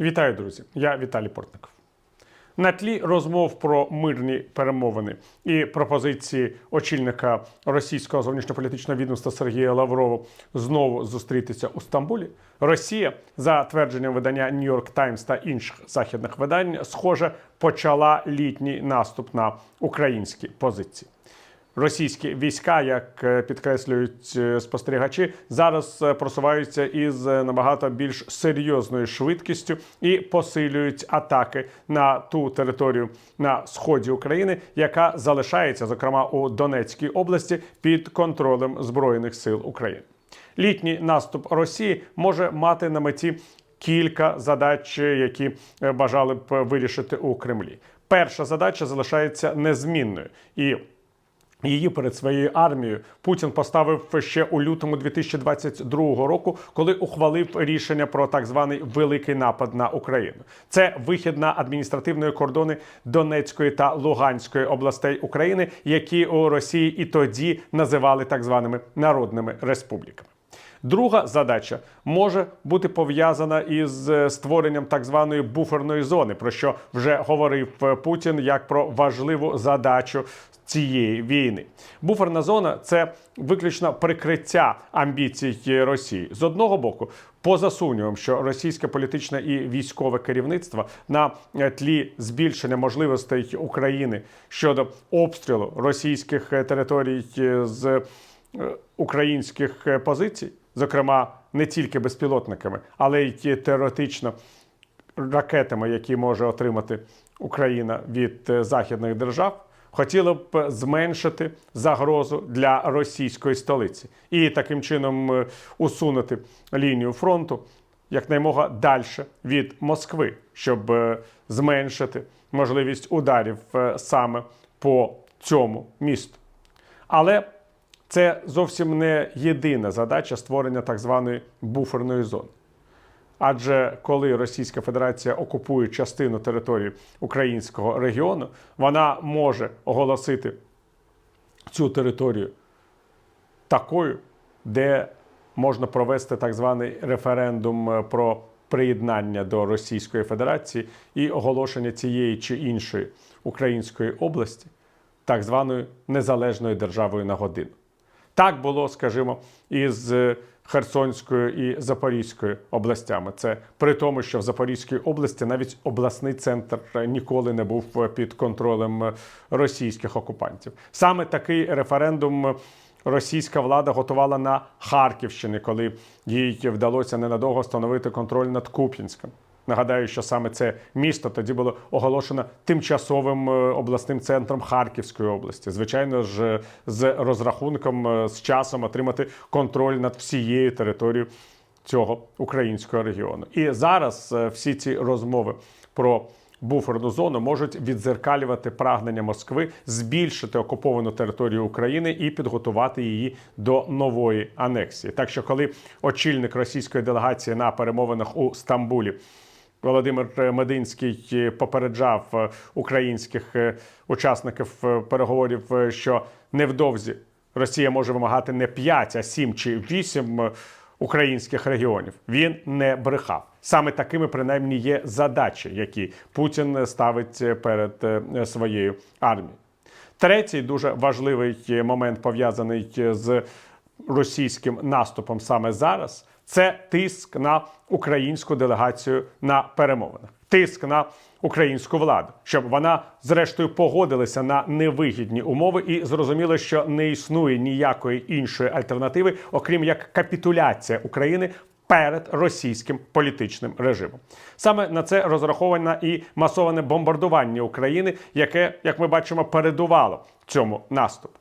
Вітаю, друзі! Я Віталій Портников. На тлі розмов про мирні перемовини і пропозиції очільника російського зовнішньополітичного відомства Сергія Лаврова знову зустрітися у Стамбулі. Росія, за твердженням видання York Times та інших західних видань, схоже, почала літній наступ на українські позиції. Російські війська, як е, підкреслюють е, спостерігачі, зараз е, просуваються із набагато більш серйозною швидкістю і посилюють атаки на ту територію на сході України, яка залишається, зокрема у Донецькій області, під контролем збройних сил України. Літній наступ Росії може мати на меті кілька задач, які бажали б вирішити у Кремлі. Перша задача залишається незмінною і Її перед своєю армією Путін поставив ще у лютому 2022 року, коли ухвалив рішення про так званий великий напад на Україну. Це вихід на адміністративної кордони Донецької та Луганської областей України, які у Росії і тоді називали так званими народними республіками. Друга задача може бути пов'язана із е, створенням так званої буферної зони, про що вже говорив е, Путін як про важливу задачу цієї війни. Буферна зона це виключно прикриття амбіцій Росії з одного боку. Поза сумнівом, що російське політичне і військове керівництво на тлі збільшення можливостей України щодо обстрілу російських територій е, з е, українських позицій, зокрема не тільки безпілотниками, але й теоретично ракетами, які може отримати Україна від е, західних держав, хотіло б зменшити загрозу для російської столиці і таким чином е, усунути лінію фронту якнаймога далі від Москви, щоб е, зменшити можливість ударів е, саме по цьому місту. Але це зовсім не єдина задача створення так званої буферної зони. Адже коли Російська Федерація окупує частину території українського регіону, вона може оголосити цю територію такою, де можна провести так званий референдум е, про приєднання до Російської Федерації і оголошення цієї чи іншої української області так званою незалежною державою на годину. Так було, скажімо, із Херсонською і Запорізькою областями. Це при тому, що в Запорізькій області навіть обласний центр ніколи не був під контролем російських окупантів. Саме такий референдум російська влада готувала на Харківщині, коли їй вдалося ненадовго встановити контроль над Куп'янськом. Нагадаю, що саме це місто тоді було оголошено тимчасовим е, обласним центром Харківської області. Звичайно ж, е, з розрахунком е, з часом отримати контроль над всією територією цього українського регіону. І зараз всі ці розмови про буферну зону можуть відзеркалювати прагнення Москви збільшити окуповану територію України і підготувати її до нової анексії. Так що, коли очільник російської делегації на перемовинах у Стамбулі Володимир Мединський е, попереджав е, українських е, учасників переговорів, що невдовзі Росія може вимагати не 5, а 7 чи 8 е, українських регіонів. Він не брехав. Саме такими принаймні є задачі, які Путін ставить перед своєю армією. Третій дуже важливий момент пов'язаний з російським наступом саме зараз. Це тиск на українську делегацію на перемовинах, тиск на українську владу, щоб вона зрештою погодилася на невигідні умови і зрозуміла, що не існує ніякої іншої альтернативи, окрім як капітуляція України перед російським політичним режимом. Саме на це розраховане і масоване бомбардування України, яке, як ми бачимо, передувало цьому наступу.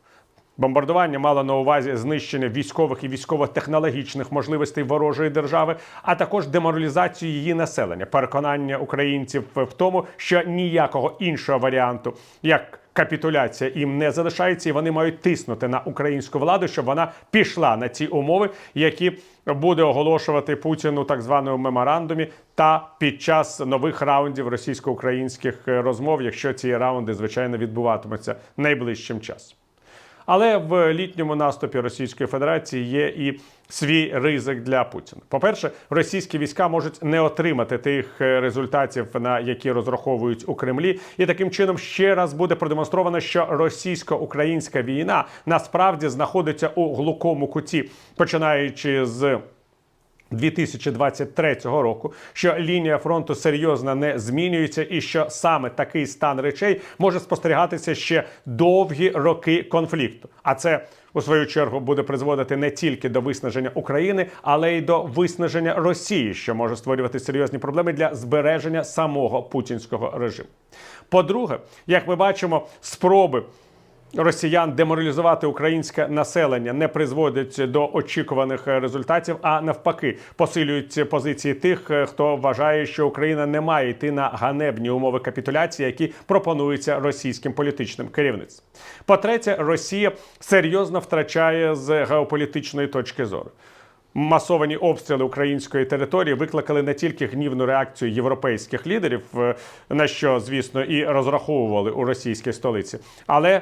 Бомбардування мало на увазі знищення військових і військово-технологічних можливостей ворожої держави, а також деморалізацію її населення, переконання українців в тому, що ніякого іншого варіанту, як капітуляція, їм не залишається, і вони мають тиснути на українську владу, щоб вона пішла на ці умови, які буде оголошувати Путін у так званому меморандумі, та під час нових раундів російсько-українських розмов, якщо ці раунди звичайно відбуватимуться найближчим часом. Але в літньому наступі Російської Федерації є і свій ризик для Путіна. По-перше, російські війська можуть не отримати тих е, результатів, на які розраховують у Кремлі, і таким чином ще раз буде продемонстровано, що російсько-українська війна насправді знаходиться у глухому куті, починаючи з 2023 року, що лінія фронту серйозно не змінюється, і що саме такий стан речей може спостерігатися ще довгі роки конфлікту. А це у свою чергу буде призводити не тільки до виснаження України, але й до виснаження Росії, що може створювати серйозні проблеми для збереження самого путінського режиму. По-друге, як ми бачимо, спроби росіян деморалізувати українське населення не призводять до очікуваних результатів, а навпаки, посилюють позиції тих, хто вважає, що Україна не має йти на ганебні умови капітуляції, які пропонуються російським політичним керівництвом. По-третє, Росія серйозно втрачає з геополітичної точки зору. Масовані обстріли української території викликали не тільки гнівну реакцію європейських лідерів, е, на що, звісно, і розраховували у російській столиці, але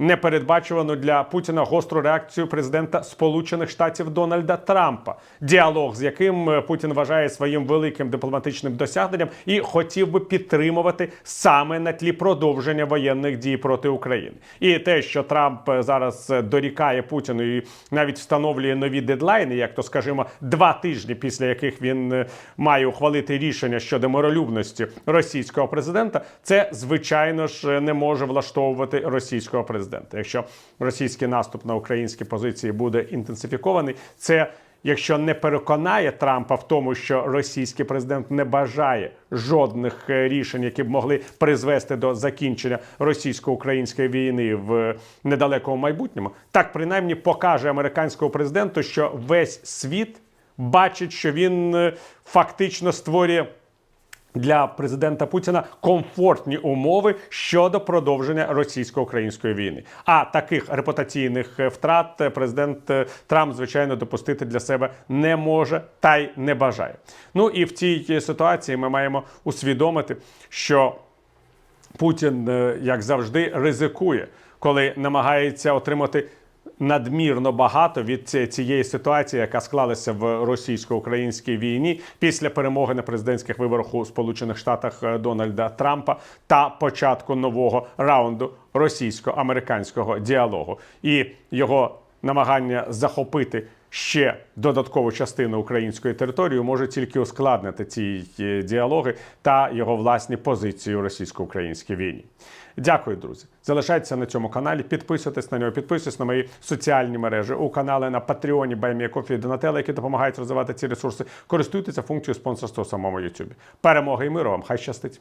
непередбачувану для Путіна гостру реакцію президента Сполучених Штатів Дональда Трампа, діалог з яким е, Путін вважає своїм великим дипломатичним досягненням і хотів би підтримувати саме на тлі продовження воєнних дій проти України. І те, що Трамп е, зараз е, дорікає Путіну і навіть встановлює нові дедлайни, як то скажімо, два тижні після яких він має ухвалити рішення щодо миролюбності російського президента, це звичайно ж не може влаштовувати російського президента. Якщо російський наступ на українські позиції буде інтенсифікований, це якщо не переконає Трампа в тому, що російський президент не бажає жодних е, рішень, які б могли призвести до закінчення російсько-української війни в недалекому майбутньому, так принаймні покаже американському президенту, що весь світ бачить, що він е, фактично створює. Для президента Путіна комфортні умови щодо продовження російсько-української війни. А таких репутаційних е, втрат е, президент е, Трамп, звичайно, допустити для себе не може та й не бажає. Ну і в цій ситуації ми маємо усвідомити, що Путін, як завжди, ризикує, коли намагається отримати надмірно багато від цієї ситуації, яка склалася в російсько-українській війні після перемоги на президентських виборах у Сполучених Штатах е, Дональда Трампа та початку нового раунду російсько-американського діалогу. І його намагання захопити ще додаткову частину української території може тільки ускладнити ці е, діалоги та його власні позиції у російсько-українській війні. Дякую, друзі. Залишайтеся на цьому каналі, підписуйтесь на нього, підписуйтесь на мої соціальні мережі у канали на Патреоні, Байміякофі і які допомагають розвивати ці ресурси. Користуйтеся функцією спонсорства у самому YouTube. Перемоги і миру вам! Хай щастить!